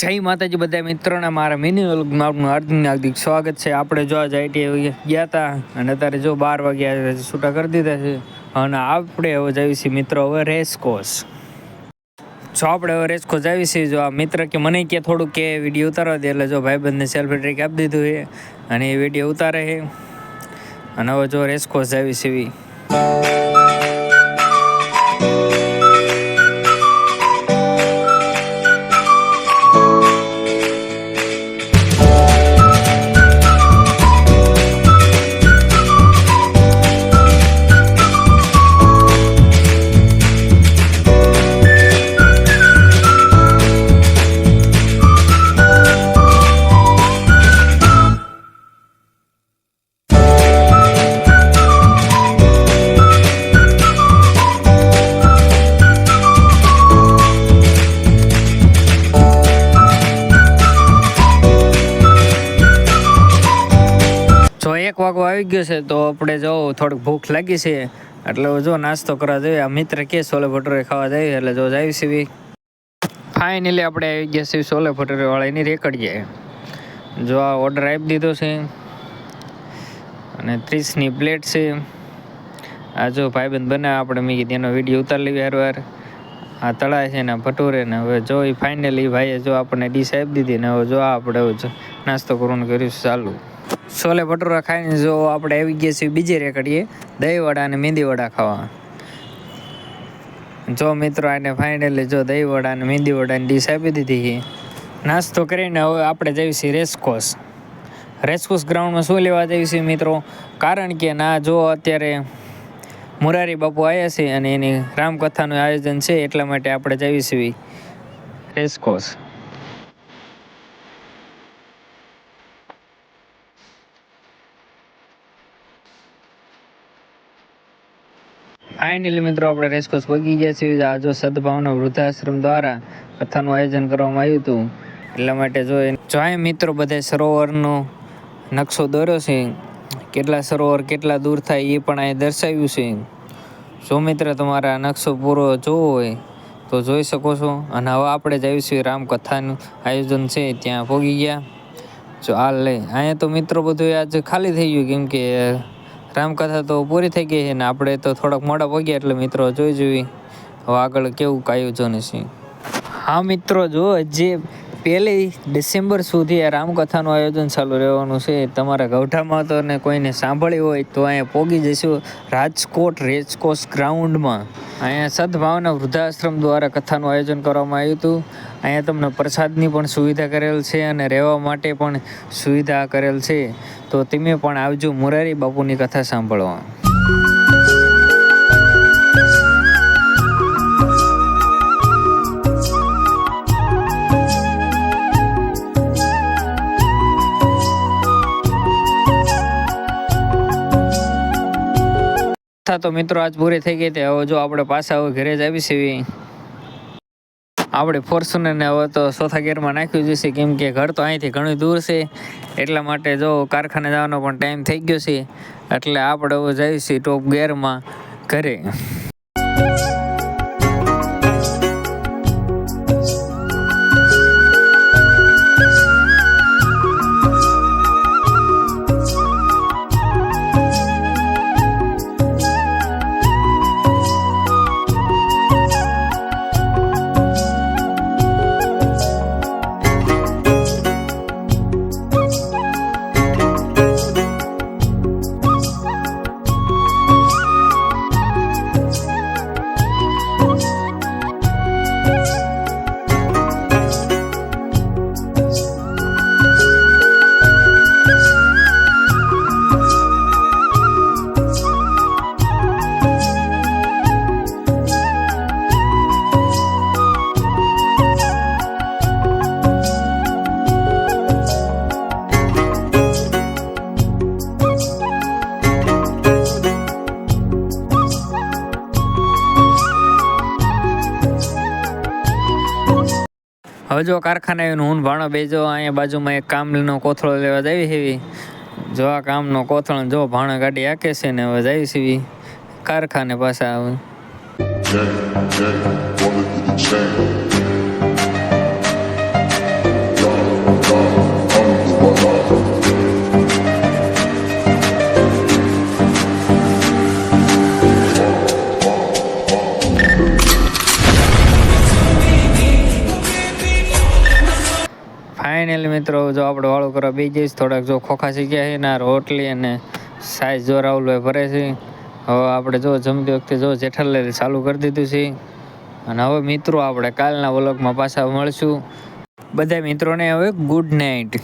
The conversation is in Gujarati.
જય માતાજી બધા મિત્રોને, મારા મિની વ્લોગમાં આપનું હાર્દિક હાર્દિક સ્વાગત છે. આપણે જો આજે આઈટીઆઈ ગયા હતા અને અત્યારે જો બાર વાગ્યા છૂટા કરી દીધા છે, અને આપણે હવે જઈએ છીએ મિત્રો હવે રેસકોસ જો આપણે હવે રેસકોસ આવી છીએ, જો આ મિત્ર કે મને કે થોડુંક કે વીડિયો ઉતારવા દે, એટલે જો ભાઈબંધને સેલ્ફી ટ્રેક આપી દીધું છે, અને એ વીડિયો ઉતારે છે. અને હવે જો રેસકોસ આવી છીએ એક વાગો આવી ગયો છે, તો આપણે જો થોડીક ભૂખ લાગી છે, એટલે જો નાસ્તો કરવા જોઈએ. આ મિત્ર કે છોલે ભટુરે ખાવા જઈએ એટલે જો જાય છે ફાઇનલી આપણે આવી ગયા છીએ છોલે ભટુરે વાળાની રેકડીએ જો આ ઓર્ડર આપી દીધો છે, અને ત્રીસની પ્લેટ છે. આ જો ભાઈબંધ બને, આપણે મેં કીધી એનો વીડિયો ઉતારી લેવી હારવાર વાર આ તળાય છે ને ભટુરે ને હવે જો એ ફાઇનલી ભાઈએ જો આપણને ડીશ આપી દીધી ને હવે જો આપણે નાસ્તો કરવાનું કર્યું ચાલુ. છોલે ભટુરા ખાઈને જો આપણે આવી ગયા છીએ બીજી રેકડીએ દહીંવડા અને મેંદીવડા ખાવા. જો મિત્રો આને ફાઇનલી જો દહીંવડા અને મેંદીવડાની ડીશ આપી દીધી નાસ્તો કરીને હવે આપણે જઈએ છીએ રેસકોસ. રેસકોસ ગ્રાઉન્ડમાં શું લેવા જઈએ છીએ મિત્રો? કારણ કે ના, જો અત્યારે મુરારી બાપુ આવ્યા છે અને એની રામકથાનું આયોજન છે, એટલા માટે આપણે જઈએ છીએ રેસકોસ. ફાઇનલી મિત્રો, આપણે રેસકોસ પગી ગયા છીએ. આ જો સદભાવના વૃદ્ધાશ્રમ દ્વારા કથાનું આયોજન કરવામાં આવ્યું હતું. એટલા માટે જો જોઈએ જો મિત્રો, બધા સરોવરનો નકશો દોર્યો છે. કેટલા સરોવર કેટલા દૂર થાય એ પણ અહીં દર્શાવ્યું છે. જો મિત્ર, તમારા નકશો પૂરો જોવો હોય તો જોઈ શકો છો. અને હવે આપણે જઈએ છીએ રામકથાનું આયોજન છે, ત્યાં પહોંચી ગયા. જો હાલ લે અહીંયા તો મિત્રો બધું આજે ખાલી થઈ ગયું, કેમ કે રામકથા તો પૂરી થઈ ગઈ છે ને આપણે તો થોડાક મોડા પગ્યા એટલે મિત્રો જોઈ જોઈ. હવે આગળ કેવું આયોજન છે. હા મિત્રો, જો જે પહેલી ડિસેમ્બર સુધી આ રામકથાનું આયોજન ચાલુ રહેવાનું છે. તમારા ગૌઠામાં તો ને કોઈને સાંભળ્યું હોય તો અહીંયા પોગી જઈશું રાજકોટ રેસકોર્સ ગ્રાઉન્ડમાં. અહીંયા સદભાવના વૃદ્ધાશ્રમ દ્વારા કથાનું આયોજન કરવામાં આવ્યું હતું. અહીંયા તમને પ્રસાદની પણ સુવિધા કરેલ છે અને રહેવા માટે પણ સુવિધા કરેલ છે. તો તમે પણ આવજો મુરારી બાપુની કથા સાંભળવા. કથા તો મિત્રો આજ પૂરી થઈ ગઈ હવે જો આપણે પાછા હવે ઘરે જ આવી છીએ આપણે ફોર્ચ્યુનર ને હવે તો ચોથા ગેરમાં નાખ્યું જશે કેમ કે ઘર તો અહીંથી ઘણું દૂર છે. એટલા માટે જો કારખાને જવાનો પણ ટાઈમ થઈ ગયો છે. એટલે આપણે હવે જઈશું ટોપ ગેરમાં ઘરે. હવે જો કારખાને હું ભાણો બેજો, અહીંયા બાજુમાં એક કામનો કોથળો લેવા જાવી હેવી જો આ કામનો કોથળો જો ભાણો ગાડી આકે છે ને હવે જાવી સીવી. કારખાને પાછા આવે. ફાઇનલી મિત્રો, જો આપણે વાળું કરવા બે જઈશ, થોડાક જો ખોખા શીખ્યા છે ને રોટલી અને સાઈઝ જો રાહુલભાઈ ભરે છે. હવે આપણે જો જમતી વખતે જો જેઠાલાલ ચાલુ કરી દીધું છે. અને હવે મિત્રો, આપણે કાલના વ્લોગમાં પાછા મળશું. બધા મિત્રોને હવે ગુડ નાઇટ